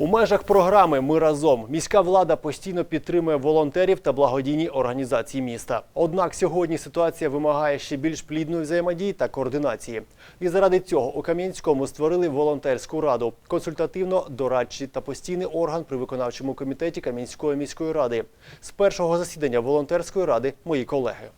У межах програми Ми разом міська влада постійно підтримує волонтерів та благодійні організації міста. Однак сьогодні ситуація вимагає ще більш плідної взаємодії та координації. І заради цього у Кам'янському створили волонтерську раду, консультативно-дорадчий та постійний орган при виконавчому комітеті Кам'янської міської ради. З першого засідання волонтерської ради мої колеги.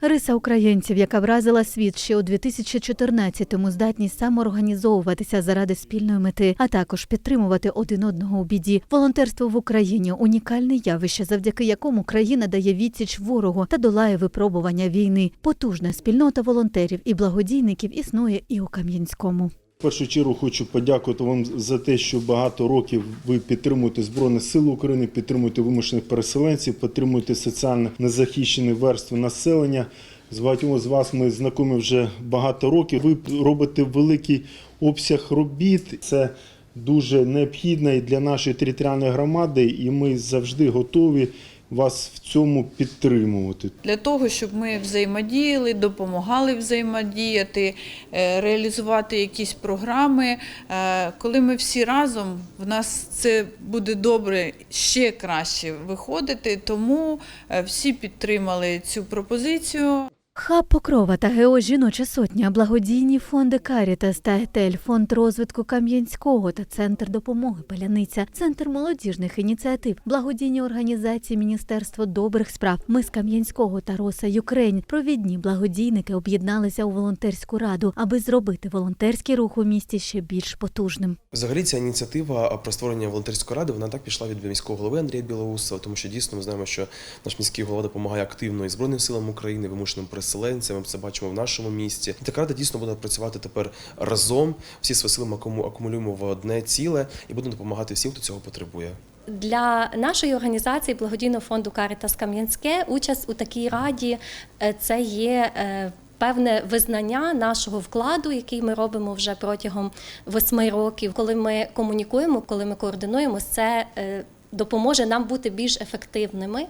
Риса українців, яка вразила світ ще у 2014-му, здатність самоорганізовуватися заради спільної мети, а також підтримувати один одного у біді. Волонтерство в Україні унікальне явище, завдяки якому країна дає відсіч ворогу та долає випробування війни. Потужна спільнота волонтерів і благодійників існує і у Кам'янському. Першу чергу хочу подякувати вам за те, що багато років ви підтримуєте Збройні Сили України, підтримуєте вимушених переселенців, підтримуєте соціально незахищені верстви населення. З багатьма з вас ми знайомі вже багато років. Ви робите великий обсяг робіт. Це дуже необхідно і для нашої територіальної громади, і ми завжди готові вас в цьому підтримувати. для того, щоб ми взаємодіяли, допомагали взаємодіяти, е, реалізувати якісь програми. Е, Коли ми всі разом, в нас це буде добре ще краще виходити. Тому е, всі підтримали цю пропозицію. Хаб Покрова та ГО Жіноча сотня, благодійні фонди Карітас та Етель, фонд розвитку Кам'янського та Центр допомоги Паляниця, Центр молодіжних ініціатив, благодійні організації Міністерство добрих справ, ми з Кам'янського та Роса Юкрейн. Провідні благодійники об'єдналися у волонтерську раду, аби зробити волонтерський рух у місті ще більш потужним. Взагалі ця ініціатива про створення волонтерської ради вона так пішла від міського голови Андрія Білоусова, тому що дійсно ми знаємо, що наш міський голова допомагає активно і Збройним силам України, вимушеним переселенцям. Ми це бачимо в нашому місті. І така рада дійсно буде працювати тепер разом. Всі свої сили ми акумулюємо в одне ціле і будемо допомагати всім, хто цього потребує. Для нашої організації благодійного фонду Карітас Кам'янське участь у такій раді е, це є. е, Певне визнання нашого вкладу, який ми робимо вже протягом восьми років. Коли ми комунікуємо, коли ми координуємося, це е, допоможе нам бути більш ефективними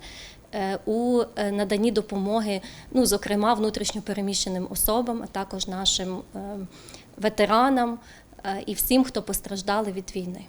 у е, наданні допомоги, ну зокрема внутрішньопереміщеним особам, а також нашим е, ветеранам е, і всім, хто постраждали від війни.